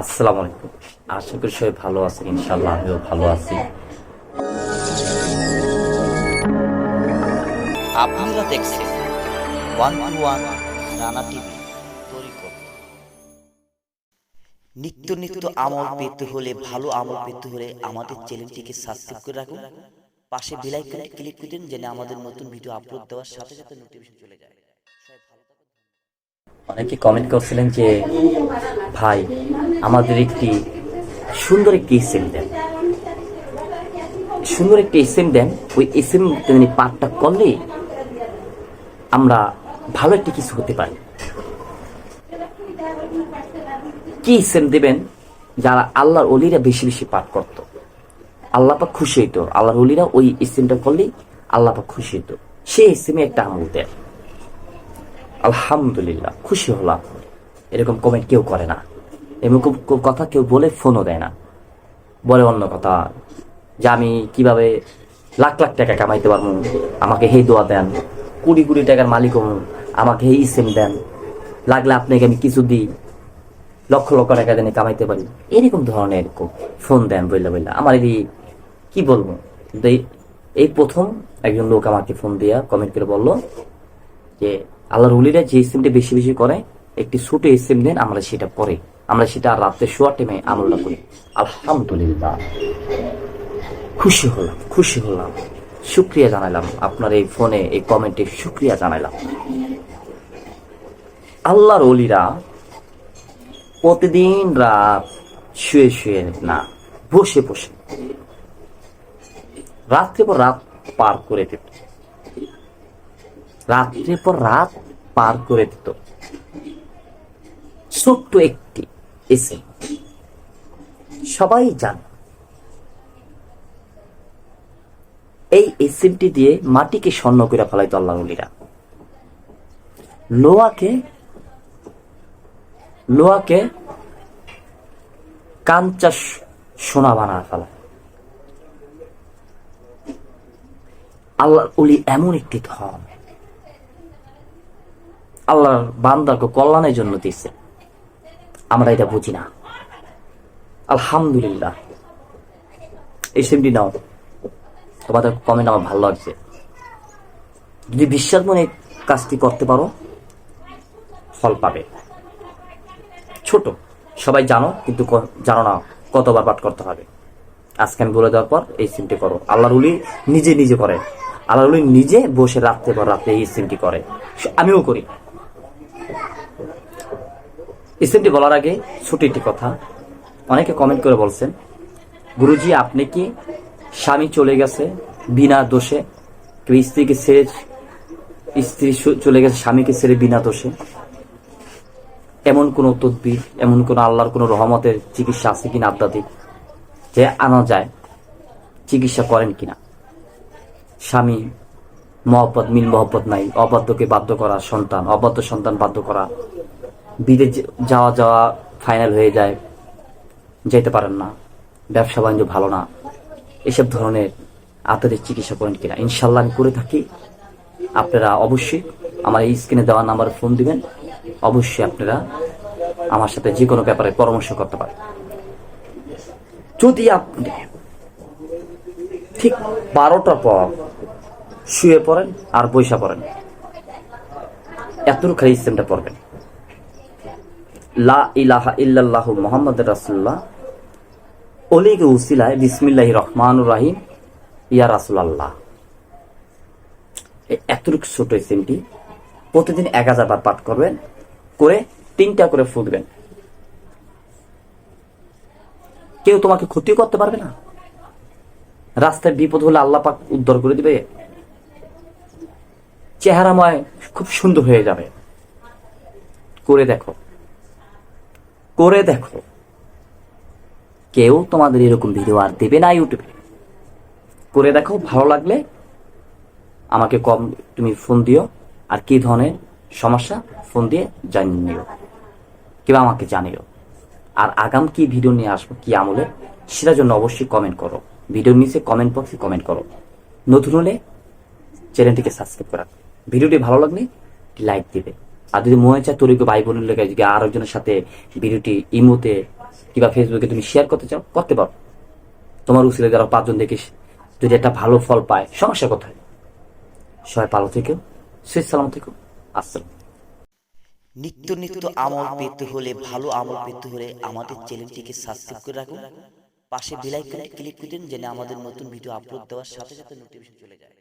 আসসালামু আলাইকুম। আশা করি সবাই ভালো আছেন ইনশাল্লাহ আমিও ভালো আছি। আপনারা দেখছেন one two one Rana TV নিত্য নিত্য আমল পেতে হলে, ভালো আমল পেতে হলে আমাদের চ্যানেলটিকে সাবস্ক্রাইব করে রাখুন। পাশে বেল আইকনে ক্লিক করে দিন, যেন আমাদের নতুন ভিডিও আপলোড দেওয়ার সাথে সাথে নোটিফিকেশন চলে যায়। অনেকে কমেন্ট করছিলেন যে, ভাই, আমাদের একটি সুন্দর একটি এসএম দেন। সুন্দর একটি এসএম দেন, ওই এসএম তেমনি পাঠটা করলেই আমরা ভালো একটি কিছু হতে পারি। কি এসএম দেবেন? যারা আল্লাহর অলিরা বেশি বেশি পাঠ করতো। আল্লাহ খুশি হইতো। আল্লাহর অলিরা ওই এসএমটা করলেই আল্লাহ খুশি হইতো। সেই এসএমে একটা আমল দেয় আলহামদুলিল্লাহ, খুশি হলাম। এরকম কমেন্ট কেউ করে না। এরকম কথা কেউ বলে ফোনও দেয় না। বলে অন্য কথা, যে আমি কীভাবে লাখ লাখ টাকা কামাইতে পারব, আমাকে হেই দোয়া দেন, কুড়ি কুড়ি টাকার মালিক হব, আমাকে হেই সেম দেন, লাগলে আপনাকে আমি কিছু দিই, লক্ষ লক্ষ টাকা দেনে কামাইতে পারি। এরকম ধরনের ফোন দেন বললে বললে আমার এই কি বলব? এই প্রথম একজন লোক আমাকে ফোন দিয়া কমেন্ট করে বলল যে আল্লাহর উলিরা যে ইসিমটা বেশি বেশি করে, একটি ছোট ইসিম দেন আমরা সেটা পরে, আমরা সেটা রাত্রে শোয়ার টাইমে আমলটা করি। আলহামদুলিল্লাহ। খুশি হলাম খুশি হলাম। শুক্রিয়া জানালাম আপনার এই ফোনে, এই কমেন্টে শুক্রিয়া জানালাম আল্লাহর অলিরা প্রতিদিন রাত শুয়ে শুয়ে না, বসে বসে, রাত্রে পর রাত পার করে দিত। রাত্রের পর রাত পার করে দিত। ছোট্ট একটি এসে সবাই জান, এই এসিমটি দিয়ে মাটিকে স্বর্ণ করে ফেলাইতো আল্লাহ নলীরা লোহাকে লোহাকে কাঞ্চা সোনা বানা ফেলা আল্লাহ উলি এমন একটি ধন আল্লাহর বান্দাকে কল্যাণের জন্য দিচ্ছে আমরা এটা বুঝি না। আলহামদুলিল্লাহ। এই সিমটি নাও। তোমাদের কমেন্ট আমার ভালো লাগছে। যদি বিশ্বাস মনে কাজটি করতে পারো, ফল পাবে। ছোট। সবাই জানো, কিন্তু জানো না কতবার পাঠ করতে হবে। আজকে আমি বলে দেওয়ার পর এই সিমটি করো। আল্লাহর উলি নিজে নিজে করে। আল্লাহর উলি নিজে বসে রাত্রে পর রাতে এই সিমটি করে। আমিও করি। ইসলামটি বলার আগে ছোট একটি কথা। অনেকে কমেন্ট করে বলছেন, গুরুজি, আপনি কি স্বামী চলে গেছে বিনা দোষে? কেউ স্ত্রীকে ছেড়ে স্ত্রী চলে গেছে স্বামীকে ছেড়ে বিনা দোষে? এমন কোন তদ্বির, এমন কোন আল্লাহর কোন রহমতের চিকিৎসা আছে কিনা আধ্যাত্মিক? যে আনা যায়, চিকিৎসা করেন কিনা? স্বামী মহব্বত, মিল মহব্বত নাই। অবাধ্যকে বাধ্য করা সন্তান, অবাধ্য সন্তান বাধ্য করা বিদেশ যাওয়া যাওয়া ফাইনাল হয়ে যায়, যেতে পারেন না। ব্যবসা বাণিজ্য ভালো না। এসব ধরনের আতরের চিকিৎসা করেন কিনা? ইনশাল্লাহ আমি করে থাকি। আপনারা অবশ্যই আমার এই স্ক্রিনে দেওয়া নাম্বারে ফোন দিবেন। অবশ্যই আপনারা আমার সাথে যে কোনো ব্যাপারে পরামর্শ করতে পারেন। যদি আপনি ঠিক বারোটার পর শুয়ে পড়েন আর বৈশা পড়েন, এতটুকু খালি ইসলামটা পড়বেন। লা মোহাম্মদ রাসুল্লাহ ওলিগে উসিলায় বিসমিল্লাহ রহমান রাহিম, ইয়া রাসুলাল্লাহ। এই ছোট ইসিমটি প্রতিদিন এক হাজার পাঠ করবেন, করে তিনটা করে কেউ তোমাকে ক্ষতি করতে পারবে না। রাস্তায় বিপদ হলে আল্লাহ পাক উদ্ধার করে দিবে। চেহারাময় খুব সুন্দর হয়ে যাবে। করে দেখো। করে দেখো। কেউ তোমাদের এরকম ভিডিও আর দেবে না ইউটিউবে করে দেখো, ভালো লাগলে আমাকে কম, তুমি ফোন দিও, আর কি ধরনের সমস্যা ফোন দিয়ে জানিয়ে নিও। কিংবা আমাকে জানিও। আর আগাম কি ভিডিও নিয়ে আসব, কি আমলে, সেটার জন্য অবশ্যই কমেন্ট করো। ভিডিওর নিচে কমেন্ট বক্সে কমেন্ট করো। নতুন হলে চ্যানেলটিকে সাবস্ক্রাইব করা। ভিডিওটি ভালো লাগলে লাইক দিবে। আর যদি মনে চায় তরিকে ভাই বোনের লেগে যদি আর একজনের সাথে ভিডিওটি ইমোতে কিংবা ফেসবুকে তুমি শেয়ার করতে চাও, করতে পারো। তোমার উচিলে যারা পাঁচজন দেখিস যদি একটা ভালো ফল পায়, সমস্যা কোথায়? সবাই ভালো থেকো, সুস্থ সালাম থেকো, আসসালাম নিত্য নিত্য আমল পেতে হলে, ভালো আমল পেতে হলে আমাদের চ্যানেলটিকে সাবস্ক্রাইব করে রাখুন। পাশে বেল আইকনে ক্লিক করে দিন যেন আমাদের নতুন ভিডিও আপলোড দেওয়ার সাথে সাথে নোটিফিকেশন চলে যায়।